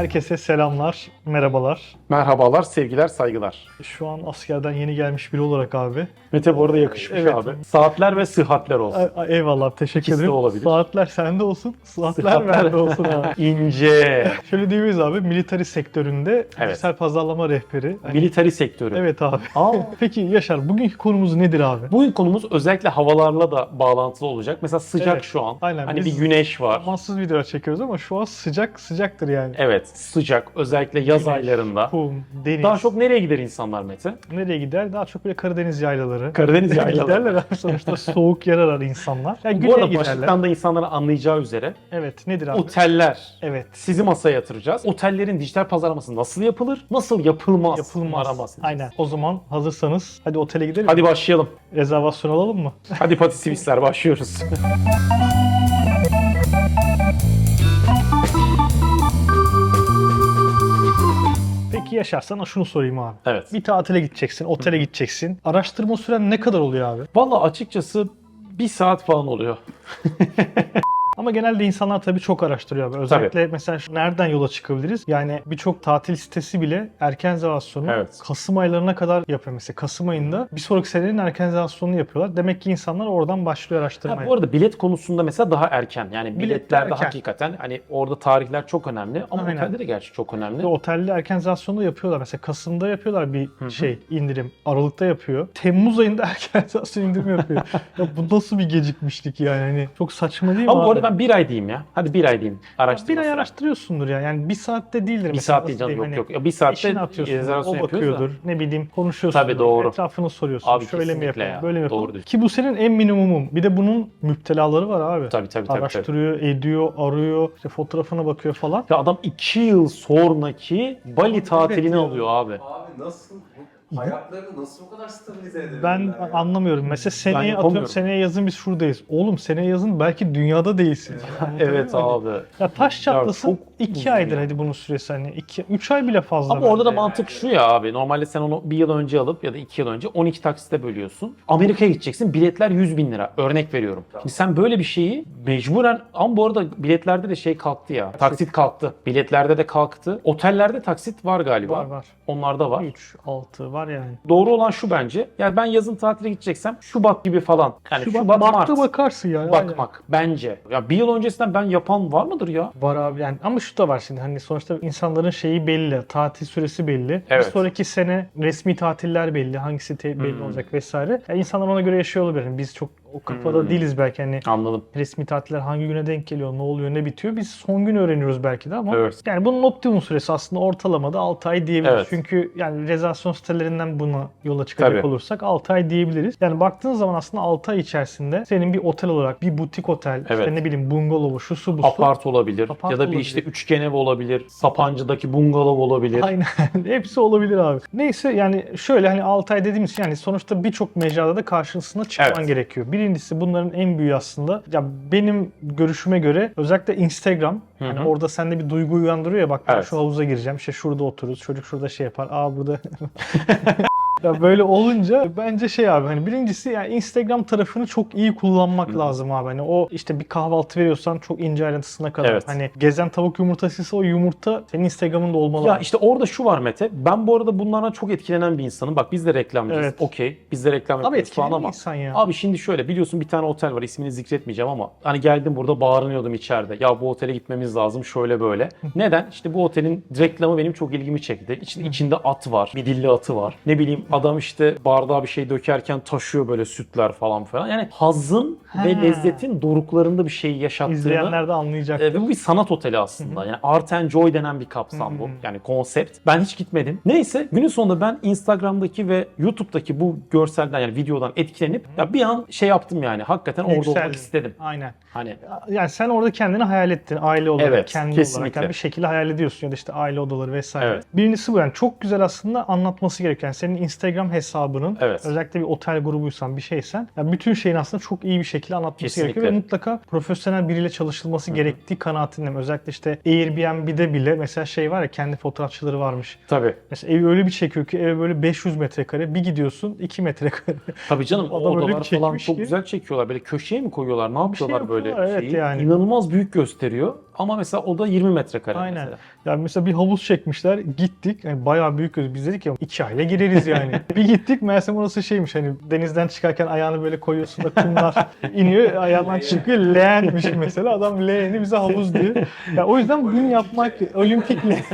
Herkese selamlar, merhabalar. Merhabalar, sevgiler, saygılar. Şu an askerden yeni gelmiş biri olarak abi. Mete bu arada yakışmış Evet. abi. Saatler ve sıhhatler olsun. Ay, Eyvallah, teşekkür İkisi ederim. olabilir. Saatler sende olsun, saatler bende olsun abi. İnce. Şöyle diyebiliriz abi, military sektöründe dijital pazarlama rehberi. Military sektörü. Evet abi. Aa, Peki Yaşar, bugünkü konumuz nedir abi? bugün konumuz özellikle havalarla da bağlantılı olacak. Mesela sıcak Evet, şu an. aynen. Hani Biz- bir güneş var. Amansız videolar çekiyoruz ama şu an sıcak sıcaktır yani. Evet, sıcak. Özellikle yaz Güneş, aylarında. Kum, deniz. Daha çok nereye gider insanlar Mete? nereye gider? Daha çok böyle Karadeniz yaylaları. Karadeniz yaylaları. Giderler abi sonuçta soğuk yer arar insanlar. Yani Bu arada giderler. başlıktan da insanların anlayacağı üzere Evet nedir abi? oteller Evet. sizi masaya yatıracağız. Otellerin dijital pazarlaması nasıl yapılır? Nasıl yapılmaz? Yapılmaz. Bahsedeceğiz. Aynen. O zaman hazırsanız hadi otele gidelim. Hadi başlayalım. Rezervasyon alalım mı? Hadi Pati Sivistler başlıyoruz. Peki Yaşar sana şunu sorayım abi. evet. Bir tatile gideceksin, otele gideceksin. Araştırma süren ne kadar oluyor abi? Valla açıkçası bir saat falan oluyor. Ama genelde insanlar tabii çok araştırıyor. Özellikle mesela şu- nereden yola çıkabiliriz? Yani birçok tatil sitesi bile erken rezervasyonu Evet. Kasım aylarına kadar yapıyor mesela. Kasım ayında bir sonraki senenin erken rezervasyonunu yapıyorlar. Demek ki insanlar oradan başlıyor Ha, araştırmaya. bu arada bilet konusunda mesela daha erken. Yani Bilet biletlerde erken. hakikaten hani orada tarihler çok önemli ama Aynen. otelde de gerçi çok önemli. Ve otelde erken rezervasyonu da yapıyorlar. Mesela Kasım'da yapıyorlar bir hı. şey indirim. Aralık'ta yapıyor. Temmuz ayında erken rezervasyon indirimi yapıyor. ya bu nasıl bir gecikmişlik yani? Hani çok saçma değil mi Ama bu arada ben bir ay diyeyim ya. Hadi bir ay diyeyim. Araştırma bir ay araştırıyorsundur ya. Yani bir saatte değildir. Bir mesela. saat değil canım yok diyeyim? yok. Ya Bir saatte İşini atıyorsun, rezervasyon o yapıyoruz da. bakıyordur. Ne bileyim konuşuyorsun. Tabii, doğru. Etrafını soruyorsun. Abi Şöyle mi kesinlikle yapalım, ya. böyle mi yapalım? Doğru diyorsun. Ki bu senin en minimumum. Bir de bunun müptelaları var abi. Tabii tabii tabii. tabii. Araştırıyor, ediyor, arıyor, işte fotoğrafına bakıyor falan. Ya adam iki yıl sonraki Bali tatilini alıyor abi. Abi nasıl bu hayatlarını nasıl bu kadar stabilize edebilirler Ben ya? anlamıyorum. Mesela seneye atıyorum yapamıyorum. seneye yazın biz şuradayız. Oğlum seneye yazın belki dünyada değilsin. Evet abi. Ya taş çatlasın çok 2 uzun aydır ya. hadi bunun süresi hani 2 3 ay bile fazla. Ama orada da bence. mantık şu ya abi. Normalde sen onu bir yıl önce alıp ya da iki yıl önce 12 taksite bölüyorsun. Amerika'ya gideceksin. Biletler 100 bin lira. Örnek veriyorum. Şimdi sen böyle bir şeyi mecburen ama bu arada biletlerde de şey kalktı ya. Taksit kalktı. Biletlerde de kalktı. Otellerde taksit var galiba. var var. Onlarda var. 3 6 var yani. Doğru olan şu bence. Yani ben yazın tatile gideceksem Şubat gibi falan. Yani Şubat, Şubat, Mart'ta Mart. bakarsın yani. Bakmak bence. Ya bir yıl öncesinden ben yapan var mıdır ya? Var abi yani ama şu da var şimdi hani sonuçta insanların şeyi belli, tatil süresi belli. Evet. Bir sonraki sene resmi tatiller belli, hangisi te- belli Hmm. olacak vesaire. Yani insanlar ona göre yaşıyor olabilir. Yani biz çok o kafada Hmm. değiliz belki hani Anladım. resmi tatiller hangi güne denk geliyor, ne oluyor, ne bitiyor. Biz son gün öğreniyoruz belki de ama Evet. yani bunun optimum süresi aslında ortalamada 6 ay diyebiliriz. Evet. Çünkü yani rezervasyon sitelerinden buna yola çıkacak Tabii. olursak 6 ay diyebiliriz. Yani baktığın zaman aslında 6 ay içerisinde senin bir otel olarak bir butik otel, Evet. işte ne bileyim bungalovu, şu su bu. Apart olabilir. Apart ya da bir olabilir. işte üçgen ev olabilir. Sapancı'daki bungalov olabilir. Aynen. Hepsi olabilir abi. Neyse yani şöyle hani 6 ay dediğimiz şey yani sonuçta birçok mecrada da karşısına çıkman Evet. gerekiyor. Birincisi bunların en büyüğü aslında. Ya benim görüşüme göre özellikle Instagram Hı yani orada sende bir duygu uyandırıyor ya bak Evet. şu havuza gireceğim işte şurada otururuz çocuk şurada şey yapar. Aa burada Ya böyle olunca bence şey abi hani birincisi yani Instagram tarafını çok iyi kullanmak Hı. lazım abi. Hani o işte bir kahvaltı veriyorsan çok ince ayrıntısına kadar. Evet. Hani gezen tavuk yumurtasıysa o yumurta senin Instagram'ında olmalı. Ya abi. işte orada şu var Mete. Ben bu arada bunlardan çok etkilenen bir insanım. Bak biz de reklamcıyız. Evet. Okey. Biz de reklam Abi yapıyoruz falan ama. insan ya. Abi şimdi şöyle biliyorsun bir tane otel var ismini zikretmeyeceğim ama hani geldim burada bağırıyordum içeride. Ya bu otele gitmemiz lazım şöyle böyle. Neden? İşte bu otelin reklamı benim çok ilgimi çekti. İçinde, içinde at var. Bir dilli atı var. Ne bileyim adam işte bardağa bir şey dökerken taşıyor böyle sütler falan falan. Yani hazın ve Ha. lezzetin doruklarında bir şey yaşattığını İzleyenler de anlayacak. e, ve bu bir sanat oteli aslında. Yani art and joy denen bir kapsam bu. Yani konsept. Ben hiç gitmedim. Neyse günün sonunda ben Instagram'daki ve YouTube'daki bu görselden yani videodan etkilenip ya bir an şey yaptım yani. Hakikaten orada Yükseldin. olmak istedim. Aynen. Hani Yani sen orada kendini hayal ettin aile olarak, Evet, kendi olarak. kesinlikle. Yani bir şekilde hayal ediyorsun ya da işte aile odaları vesaire. Evet. Birincisi bu yani çok güzel aslında anlatması gerekiyor. Yani senin Instagram hesabının Evet. özellikle bir otel grubuysan bir şeysen yani bütün şeyin aslında çok iyi bir şekilde anlatması Kesinlikle. gerekiyor ve mutlaka profesyonel biriyle çalışılması gerektiği kanaatindeyim. Özellikle işte Airbnb'de bile mesela şey var ya kendi fotoğrafçıları varmış. tabii. Mesela evi öyle bir çekiyor ki eve böyle 500 metrekare bir gidiyorsun 2 metrekare. Tabii canım o odalar falan çekmiş çok ki. güzel çekiyorlar. Böyle köşeye mi koyuyorlar? Ne yapıyorlar böyle yapıyorlar, evet şeyi? yani. İnanılmaz büyük gösteriyor. ama mesela o da 20 metrekare Aynen. mesela. Yani mesela bir havuz çekmişler. Gittik. Yani bayağı büyük göz. Biz dedik ya iki aile gireriz yani. Bir gittik. Meğerse orası şeymiş hani denizden çıkarken ayağını böyle koyuyorsun da kumlar iniyor. Ayağından çıkıyor. Leğenmiş mesela. Adam leğeni bize havuz diyor. Ya o yüzden bunu yapmak olimpik leğen.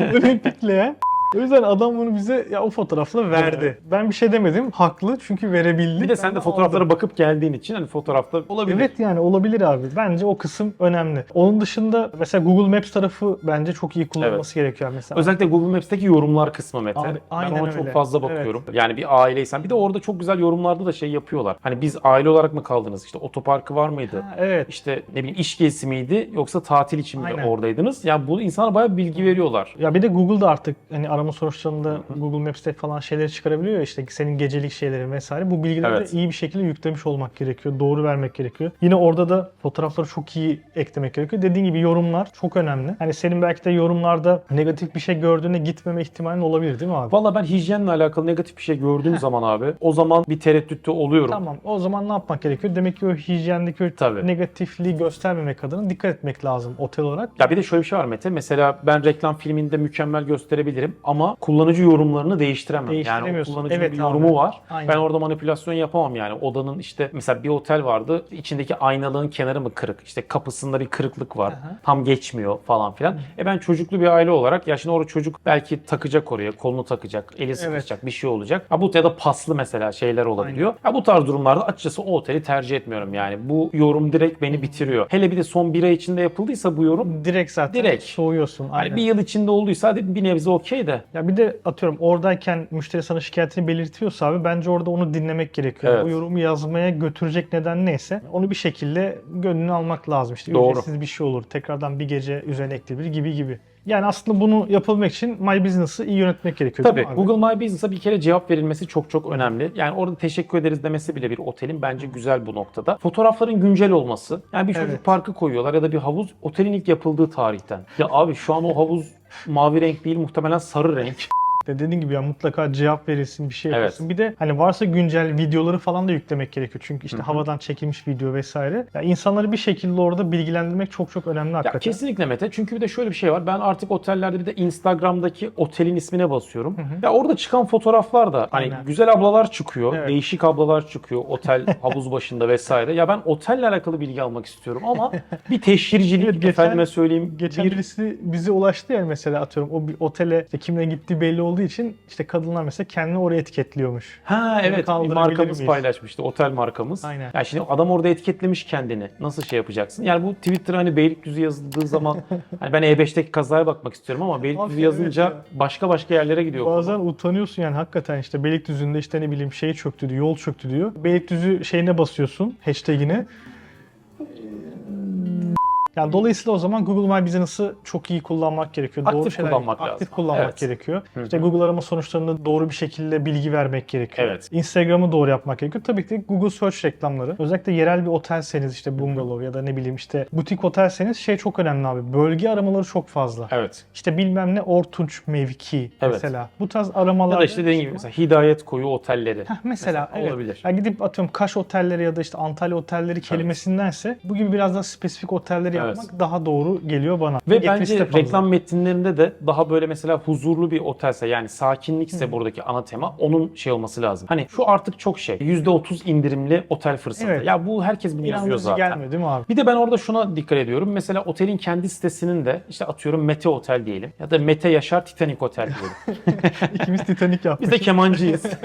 olimpik leğen. O yüzden adam bunu bize ya o fotoğrafla verdi. Ben bir şey demedim. Haklı çünkü verebildi. Bir de sen Ben de fotoğraflara aldım. bakıp geldiğin için hani fotoğrafta olabilir. Evet yani olabilir abi. Bence o kısım önemli. Onun dışında mesela Google Maps tarafı bence çok iyi kullanılması gerekiyor mesela. Özellikle Google Maps'teki yorumlar kısmı Mete. Abi, ben aynen ona çok öyle. fazla bakıyorum. Yani bir aileysen bir de orada çok güzel yorumlarda da şey yapıyorlar. Hani biz aile olarak mı kaldınız? İşte otoparkı var mıydı? Ha, evet. İşte ne bileyim iş gezisi miydi yoksa tatil için mi Aynen. oradaydınız? Yani bu insanlar bayağı bilgi veriyorlar. Ya bir de Google'da artık hani arama sonuçlarında Google Maps'te falan şeyleri çıkarabiliyor ya işte senin gecelik şeylerin vesaire. Bu bilgileri Evet. de iyi bir şekilde yüklemiş olmak gerekiyor. Doğru vermek gerekiyor. Yine orada da fotoğrafları çok iyi eklemek gerekiyor. Dediğin gibi yorumlar çok önemli. Hani senin belki de yorumlarda negatif bir şey gördüğünde gitmeme ihtimalin olabilir değil mi abi? Valla ben hijyenle alakalı negatif bir şey gördüğüm zaman abi o zaman bir tereddütte oluyorum. Tamam. O zaman ne yapmak gerekiyor? Demek ki o hijyendeki o Tabii. negatifliği göstermemek adına dikkat etmek lazım otel olarak. Ya bir de şöyle bir şey var Mete. Mesela ben reklam filminde mükemmel gösterebilirim ama kullanıcı yorumlarını değiştiremem. Yani o kullanıcının Evet bir abi. yorumu var. Aynen. Ben orada manipülasyon yapamam yani. Odanın işte mesela bir otel vardı. içindeki aynalığın kenarı mı kırık? İşte kapısında bir kırıklık var. Aha. Tam geçmiyor falan filan. E ben çocuklu bir aile olarak ya şimdi orada çocuk belki takacak oraya, kolunu takacak, eli sıkışacak, bir şey olacak. Ha bu ya da paslı mesela şeyler olabiliyor. Ha bu tarz durumlarda açıkçası o oteli tercih etmiyorum yani. Bu yorum direkt beni bitiriyor. Hele bir de son bir ay içinde yapıldıysa bu yorum Direkt zaten Direkt. soğuyorsun. Hani Aynen. bir yıl içinde olduysa hadi bir nebze okey de. Ya bir de atıyorum oradayken müşteri sana şikayetini belirtiyorsa abi bence orada onu dinlemek gerekiyor. Evet. O yorumu yazmaya götürecek neden neyse onu bir şekilde gönlünü almak lazım. İşte Doğru. ücretsiz bir şey olur. Tekrardan bir gece üzerine eklebilir gibi gibi. Yani aslında bunu yapabilmek için My Business'ı iyi yönetmek gerekiyor. Tabii? Google My Business'a bir kere cevap verilmesi çok çok önemli. Yani orada teşekkür ederiz demesi bile bir otelin bence güzel bu noktada. Fotoğrafların güncel olması. Yani bir çocuk Evet. parkı koyuyorlar ya da bir havuz otelin ilk yapıldığı tarihten. Ya abi şu an o havuz mavi renk değil muhtemelen sarı renk. De dediğin gibi ya mutlaka cevap verilsin bir şey Evet. yapılsın. Bir de hani varsa güncel videoları falan da yüklemek gerekiyor. Çünkü işte havadan çekilmiş video vesaire. Ya insanları bir şekilde orada bilgilendirmek çok çok önemli Ya hakikaten. kesinlikle Mete. Çünkü bir de şöyle bir şey var. Ben artık otellerde bir de Instagram'daki otelin ismine basıyorum. Ya orada çıkan fotoğraflar da hani Aynen. güzel ablalar çıkıyor. Evet. Değişik ablalar çıkıyor. Otel havuz başında vesaire. Ya ben otelle alakalı bilgi almak istiyorum ama bir teşhircilik Evet, geçen- efendime söyleyeyim. Geçen bir birisi bize ulaştı yani mesela atıyorum o bir otele işte kimle gittiği belli olduğu için işte kadınlar mesela kendini oraya etiketliyormuş. Ha Bunu evet bir markamız miyiz? paylaşmıştı. Otel markamız. Aynen. Yani şimdi adam orada etiketlemiş kendini. Nasıl şey yapacaksın? Yani bu Twitter hani Beylikdüzü yazıldığı zaman hani ben E5'teki kazaya bakmak istiyorum ama Beylikdüzü yazınca evet ya. başka başka yerlere gidiyor. konu. Bazen utanıyorsun yani hakikaten işte Beylikdüzü'nde işte ne bileyim şey çöktü diyor, yol çöktü diyor. Beylikdüzü şeyine basıyorsun, hashtagine. Yani dolayısıyla o zaman Google My Business'ı çok iyi kullanmak gerekiyor. doğru Aktif şeyler, kullanmak aktif lazım. kullanmak Evet. gerekiyor. Hı hı. İşte Google arama sonuçlarında doğru bir şekilde bilgi vermek gerekiyor. Evet. Instagram'ı doğru yapmak gerekiyor. Tabii ki Google Search reklamları. Özellikle yerel bir otelseniz işte bungalov ya da ne bileyim işte butik otelseniz şey çok önemli abi. Bölge aramaları çok fazla. Evet. İşte bilmem ne Ortunç mevki Evet. mesela. Bu tarz aramalar. Ya da işte dediğim gibi mesela Hidayet Koyu otelleri. Heh, mesela, evet. olabilir. Ya gidip atıyorum Kaş otelleri ya da işte Antalya otelleri kelimesindense bu gibi biraz daha spesifik otelleri Evet. Yapmak daha doğru geliyor bana. Ve Getirisi bence fazla. reklam metinlerinde de daha böyle mesela huzurlu bir otelse yani sakinlikse buradaki ana tema onun şey olması lazım. Hani şu artık çok şey %30 indirimli otel fırsatı. Evet. Ya bu herkes bunu yazıyor İnandırıcı zaten. gelmiyor değil mi abi? Bir de ben orada şuna dikkat ediyorum. Mesela otelin kendi sitesinin de işte atıyorum Mete Otel diyelim ya da Mete Yaşar Titanic Otel diyelim. İkimiz Titanic yaptık. Biz de kemancıyız.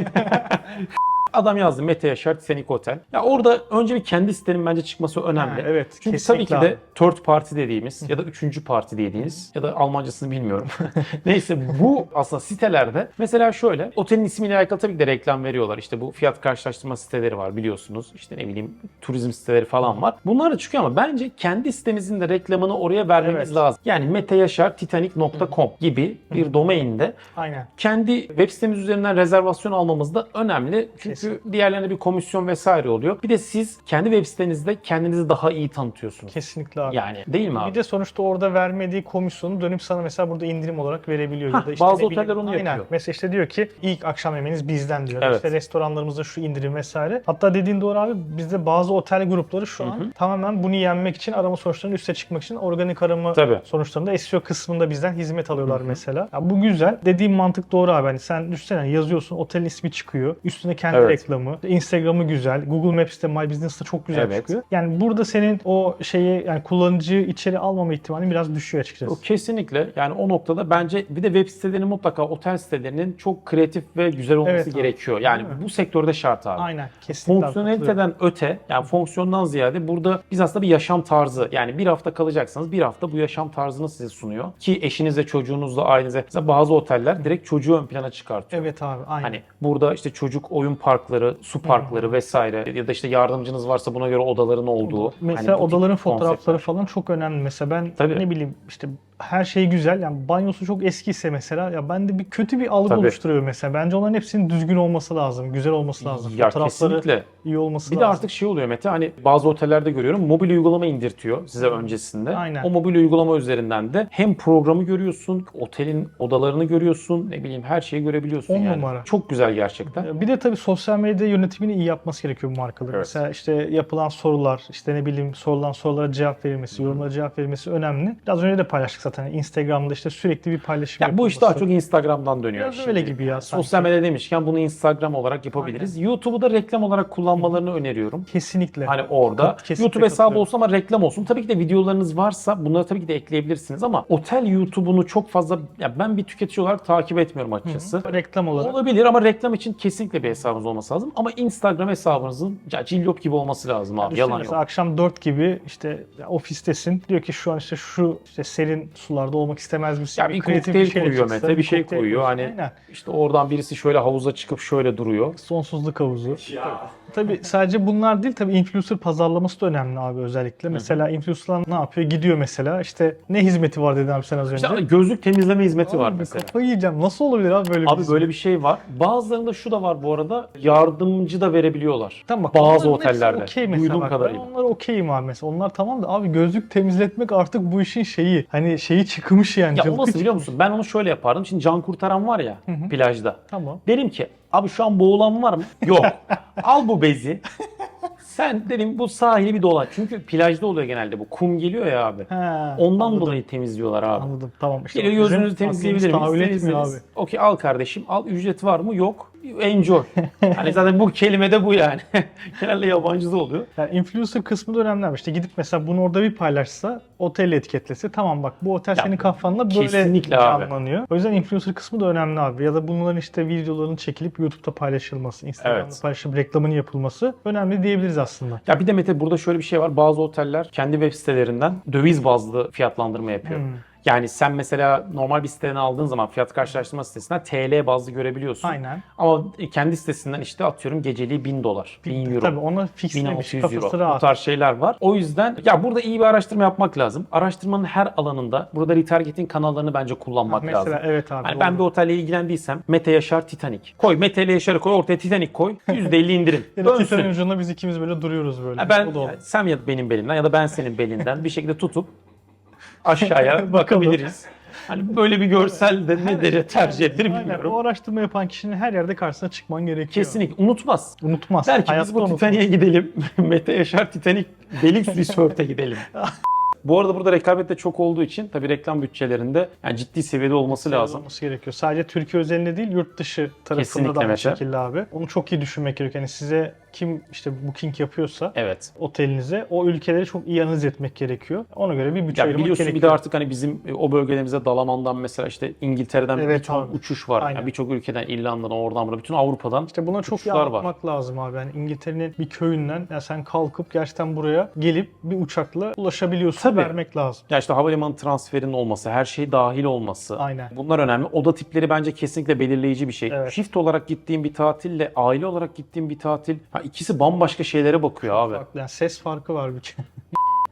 Adam yazdı Mete Yaşar Titanic Otel. Ya orada önce bir kendi sitenin bence çıkması önemli. Ha, evet, Çünkü tabii ki de. Third party dediğimiz ya da üçüncü parti dediğimiz ya da Almancasını bilmiyorum. Neyse bu aslında sitelerde mesela şöyle otelin ismiyle alakalı tabii ki de reklam veriyorlar. İşte bu fiyat karşılaştırma siteleri var biliyorsunuz. İşte ne bileyim turizm siteleri falan var. Bunlar da çıkıyor ama bence kendi sitemizin de reklamını oraya vermemiz Evet. lazım. Yani meteyaşartitanic.com gibi bir domainde Aynen. kendi web sitemiz üzerinden rezervasyon almamız da önemli. Çünkü Çünkü diğerlerine bir komisyon vesaire oluyor. Bir de siz kendi web sitenizde kendinizi daha iyi tanıtıyorsunuz. Kesinlikle abi. Yani değil mi abi? Bir de sonuçta orada vermediği komisyonu dönüp sana mesela burada indirim olarak verebiliyor. Hah, ya da işte bazı ne bileyim- oteller onu Aynen. yapıyor. Mesela işte diyor ki ilk akşam yemeğiniz bizden diyor. Evet. İşte restoranlarımızda şu indirim vesaire. Hatta dediğin doğru abi bizde bazı otel grupları şu an tamamen bunu yenmek için arama sonuçlarının üste çıkmak için organik arama Tabii. sonuçlarında SEO kısmında bizden hizmet alıyorlar mesela. Ya bu güzel. Dediğim mantık doğru abi. Hani sen düşünsene yazıyorsun otelin ismi çıkıyor. Üstüne kendi Evet. reklamı. Instagram'ı güzel. Google Maps'te My Business'ta çok güzel Evet. çıkıyor. Yani burada senin o şeyi yani kullanıcı içeri almama ihtimali biraz düşüyor açıkçası. O kesinlikle yani o noktada bence bir de web sitelerinin mutlaka otel sitelerinin çok kreatif ve güzel olması Evet abi. gerekiyor. Yani bu sektörde şart abi. Aynen. Kesinlikle. Fonksiyoneliteden öte yani fonksiyondan ziyade burada biz aslında bir yaşam tarzı yani bir hafta kalacaksanız bir hafta bu yaşam tarzını size sunuyor. Ki eşinizle çocuğunuzla ailenize mesela bazı oteller direkt çocuğu ön plana çıkartıyor. Evet abi. Aynen. Hani burada işte çocuk oyun parkları, su parkları vesaire ya da işte yardımcınız varsa buna göre odaların olduğu. Mesela hani odaların fotoğrafları konseptler. falan çok önemli. Mesela ben Tabii. ne bileyim işte her şey güzel. Yani banyosu çok eskiyse mesela ya bende bir kötü bir algı Tabii. oluşturuyor mesela. Bence onların hepsinin düzgün olması lazım. Güzel olması lazım. Ya Fotoğrafları kesinlikle. iyi olması Bir de lazım. artık şey oluyor Mete hani bazı otellerde görüyorum mobil uygulama indirtiyor size öncesinde. Aynen. O mobil uygulama üzerinden de hem programı görüyorsun, otelin odalarını görüyorsun, ne bileyim her şeyi görebiliyorsun On yani. numara. Çok güzel gerçekten. Bir de tabii sosyal medya yönetimini iyi yapması gerekiyor bu markaların. Evet. Mesela işte yapılan sorular, işte ne bileyim sorulan sorulara cevap verilmesi, yorumlara cevap verilmesi önemli. Biraz önce de paylaştık zaten. Instagram'da işte sürekli bir paylaşım Ya bu iş daha çok Instagram'dan dönüyor. Biraz şimdi. öyle gibi ya sanki. Sosyal medya demişken bunu Instagram olarak yapabiliriz. YouTube'u da reklam olarak kullanmalarını öneriyorum. Kesinlikle. Hani orada Kesinlikle YouTube hesabı olsun ama reklam olsun. Tabii ki de videolarınız varsa bunları tabii ki de ekleyebilirsiniz ama otel YouTube'unu çok fazla ya ben bir tüketici olarak takip etmiyorum açıkçası. reklam olarak. Olabilir ama reklam için kesinlikle bir hesabınız olması lazım. Ama Instagram hesabınızın cillop gibi olması lazım abi. Yalan yok. akşam 4 gibi işte ya ofistesin. Diyor ki şu an işte şu işte serin sularda olmak istemez misin? Ya bir kreatif kokteyl şeyle koyuyor Mete, bir şey koyuyor. Hani Aynen. işte oradan birisi şöyle havuza çıkıp şöyle duruyor. Sonsuzluk havuzu. Ya. Tabii sadece bunlar değil tabii influencer pazarlaması da önemli abi özellikle. Mesela influencerlar ne yapıyor? Gidiyor mesela işte ne hizmeti var dedi abi sen az önce. İşte gözlük temizleme hizmeti var Abi mesela. Kafayı yiyeceğim. Nasıl olabilir abi böyle bir Abi hizmet? böyle bir şey var. Bazılarında şu da var bu arada. Yardımcı da verebiliyorlar. Tamam bak, Bazı onların hepsi otellerde. okey mesela Duyduğum bak, kadarıyla. Ben onlara okeyim abi mesela. Onlar tamam da abi gözlük temizletmek artık bu işin şeyi. Hani şeyi çıkmış yani. Ya o cılkı nasıl biliyor çıkmış. musun? Ben onu şöyle yapardım. Şimdi can kurtaran var ya plajda. Tamam. Derim ki abi şu an boğulan var mı? Yok. Al bu bezi. Sen dedim bu sahili bir dola. Çünkü plajda oluyor genelde bu. Kum geliyor ya abi. He, Ondan anladım, dolayı temizliyorlar abi. Anladım tamam. işte Geliyor gözünüzü temizleyebilir aklımız tahammül miyiz? etmiyor Temizleriz. Okey al kardeşim. Al ücret var mı? Yok. Enjoy. hani zaten bu kelime de bu yani. Genelde yabancı da oluyor. Yani influencer kısmı da önemli. İşte gidip mesela bunu orada bir paylaşsa, otelle etiketlese tamam bak bu otel Ya, senin kafanla böyle kesinlikle abi. canlanıyor. O yüzden influencer kısmı da önemli abi. Ya da bunların işte videolarının çekilip YouTube'da paylaşılması, Instagram'da Evet. paylaşılıp reklamını yapılması önemli diyebiliriz aslında. Ya bir de Mete burada şöyle bir şey var. Bazı oteller kendi web sitelerinden döviz bazlı fiyatlandırma yapıyor. Hmm. Yani sen mesela normal bir siteden aldığın zaman fiyat karşılaştırma sitesinden TL bazlı görebiliyorsun. Aynen. Ama kendi sitesinden işte atıyorum geceliği 1000 dolar, 1000 euro. Tabii ona fixlemiş 1600 euro. kafası Bu rahat. tarz şeyler var. O yüzden ya burada iyi bir araştırma yapmak lazım. Araştırmanın her alanında burada retargeting kanallarını bence kullanmak Mesela lazım. evet abi. Hani ben bir otelle ilgilendiysem Mete Yaşar Titanic. Koy Mete ile Yaşar'ı koy ortaya Titanic koy. %50 indirim. ya da Dönsün. Titanic'in ucunda biz ikimiz böyle duruyoruz böyle. Ha, ben O da olur. yani sen ya benim belimden ya da ben senin belinden bir şekilde tutup aşağıya bakabiliriz. Hani böyle bir görsel de ne derece tercih edilir Aynen. bilmiyorum. O araştırma yapan kişinin her yerde karşısına çıkman gerekiyor. Kesinlikle unutmaz. Unutmaz. Der ki biz Hayatta bu unutmaz. Titanic'e gidelim. Mete Yaşar Titanic Deluxe Resort'e gidelim. Bu arada burada rekabet de çok olduğu için tabii reklam bütçelerinde yani ciddi seviyede olması lazım. olması gerekiyor. Sadece Türkiye özelinde değil, yurt dışı tarafında Kesinlikle da aynı mesela. şekilde abi. Onu çok iyi düşünmek gerekiyor. Yani size kim işte booking yapıyorsa Evet. otelinize o ülkeleri çok iyi analiz etmek gerekiyor. Ona göre bir bütçe Ya ayırmak biliyorsun gerekiyor. bir de artık hani bizim e, o bölgelerimize Dalaman'dan mesela işte İngiltere'den Evet bir ton uçuş var. Aynen. Yani birçok ülkeden İrlanda'dan oradan buraya bütün Avrupa'dan İşte buna çok iyi var. anlatmak lazım abi. Yani İngiltere'nin bir köyünden ya sen kalkıp gerçekten buraya gelip bir uçakla ulaşabiliyorsun. Tabii. Vermek lazım. Ya işte havalimanı transferinin olması, her şey dahil olması. Aynen. Bunlar önemli. Oda tipleri bence kesinlikle belirleyici bir şey. Evet. Shift olarak gittiğim bir tatille aile olarak gittiğim bir tatil. Ha, ikisi bambaşka şeylere bakıyor abi. Bak, yani ses farkı var bir kere.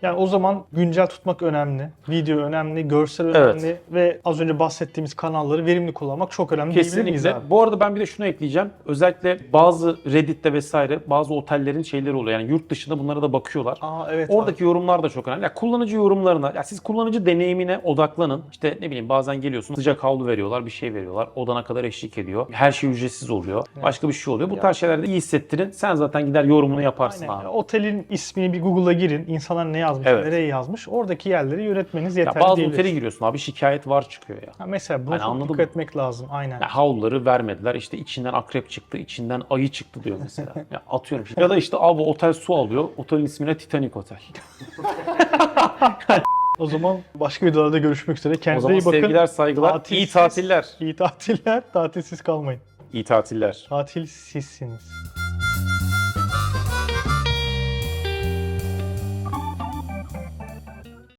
Yani o zaman güncel tutmak önemli. Video önemli, görsel Evet. önemli ve az önce bahsettiğimiz kanalları verimli kullanmak çok önemli miyiz Kesinlikle. abi? Bu arada ben bir de şunu ekleyeceğim. Özellikle bazı Reddit'te vesaire bazı otellerin şeyleri oluyor. Yani yurt dışında bunlara da bakıyorlar. Aa evet. Oradaki yorumlar da çok önemli. Ya kullanıcı yorumlarına, ya siz kullanıcı deneyimine odaklanın. İşte ne bileyim bazen geliyorsun sıcak havlu veriyorlar, bir şey veriyorlar. Odana kadar eşlik ediyor. Her şey ücretsiz oluyor. Başka bir şey oluyor. Bu tarz şeylerde iyi hissettirin. Sen zaten gider yorumunu yaparsın Aynen. abi. Otelin ismini bir Google'a girin. İnsanlar ne yazmış, Evet. nereye yazmış. Oradaki yerleri yönetmeniz yeterli bazı diyebiliriz. otele giriyorsun abi şikayet var çıkıyor ya. Ha, mesela çok anladın dikkat etmek lazım. Aynen. Ya havluları vermediler. İşte içinden akrep çıktı, içinden ayı çıktı diyor mesela. ya atıyorum. Ya da işte abi otel su alıyor. Otelin ismine Titanic Otel. O zaman başka videolarda görüşmek üzere. O Kendinize zaman iyi bakın. sevgiler, saygılar. Tatilsiz- İyi tatiller. İyi tatiller. Tatilsiz kalmayın. İyi tatiller. Tatilsizsiniz.